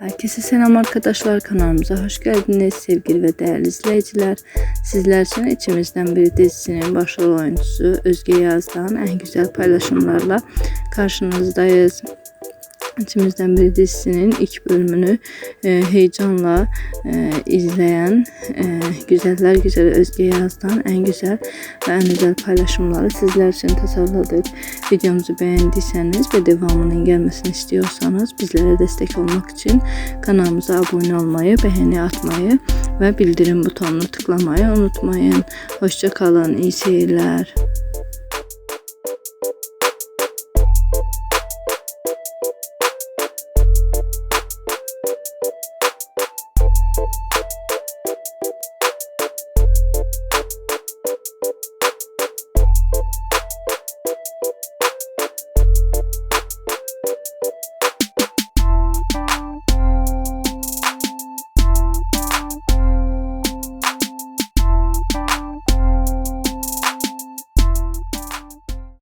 Herkese selam arkadaşlar kanalımıza hoş geldiniz sevgili ve değerli izleyiciler. Sizler için içimizden biri dizisinin başrol oyuncusu Özge Yaz'dan en güzel paylaşımlarla karşınızdayız. İçimizden biri dizisinin ilk bölümünü e, heyecanla e, izleyen e, güzeller güzel Özge Yaz'dan en güzel ve en güzel paylaşımları sizler için tasarladık. Videomuzu beğendiyseniz ve devamının gelmesini istiyorsanız bizlere destek olmak için kanalımıza abone olmayı, beğeni atmayı ve bildirim butonunu tıklamayı unutmayın. Hoşça kalın, iyi seyirler.